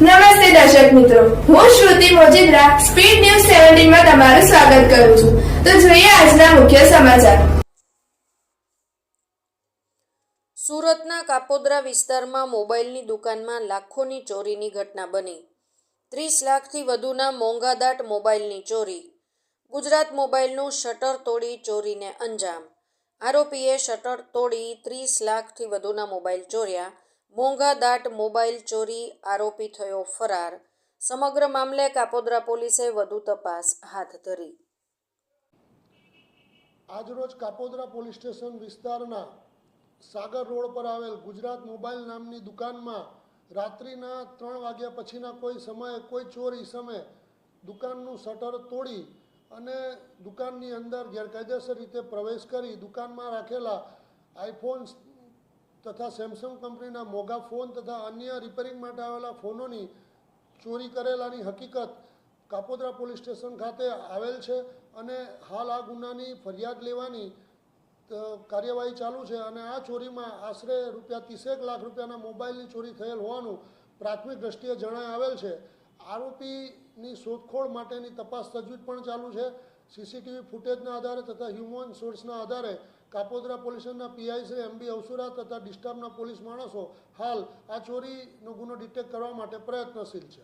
નમસ્તે દર્શક મિત્રો. હું શ્રુતિ મોજીદ્રા, સ્પીડ ન્યૂઝ સેવન્ટીનમાં તમારું સ્વાગત કરું છું. તો જોઈએ આજના મુખ્ય સમાચાર. સુરતના કાપોદ્રા વિસ્તારમાં મોબાઈલની દુકાનમાં લાખોની ચોરીની ઘટના બની. ત્રીસ લાખથી વધુના મોંઘાદાટ મોબાઈલની ચોરી. ગુજરાત મોબાઈલનું શટર તોડી ચોરીને અંજામ. આરોપીએ શટર તોડી ત્રીસ લાખથી વધુના મોબાઈલ ચોર્યા. મોંઘાદાટ મોબાઈલ ચોરી આરોપી થયો ફરાર. સમગ્ર મામલે કાપોદ્રા પોલીસે વધુ તપાસ હાથ ધરી. આજરોજ કાપોદ્રા પોલીસ સ્ટેશન વિસ્તારના સાગર રોડ પર આવેલ ગુજરાત મોબાઈલ નામની દુકાનમાં રાત્રિના ત્રણ વાગ્યા પછીના કોઈ સમયે કોઈ ચોરી સમયે દુકાનનું શટર તોડી અને દુકાનની અંદર ગેરકાયદેસર રીતે પ્રવેશ કરી દુકાનમાં રાખેલા આઈફોન તથા સેમસંગ કંપનીના મોઘા ફોન તથા અન્ય રિપેરિંગ માટે આવેલા ફોનોની ચોરી કરેલાની હકીકત કાપોદ્રા પોલીસ સ્ટેશન ખાતે આવેલ છે અને હાલ આ ગુનાની ફરિયાદ લેવાની કાર્યવાહી ચાલુ છે અને આ ચોરીમાં આશરે રૂપિયા ત્રીસેક લાખ રૂપિયાના મોબાઈલની ચોરી થયેલ હોવાનું પ્રાથમિક દ્રષ્ટિએ જણાય આવેલ છે. આરોપીની શોધખોળ માટેની તપાસ તજવીજ પણ ચાલુ છે. સીસીટીવી ફૂટેજના આધારે તથા હ્યુમન સોર્સના આધારે કાપોદ્રા પોલીસના પીઆઈ શ્રી એમબી અવસુરા તથા ડિસ્ટર્બના પોલીસ માણસો હાલ આ ચોરીનો ગુનો ડિટેક્ટ કરવા માટે પ્રયત્નશીલ છે.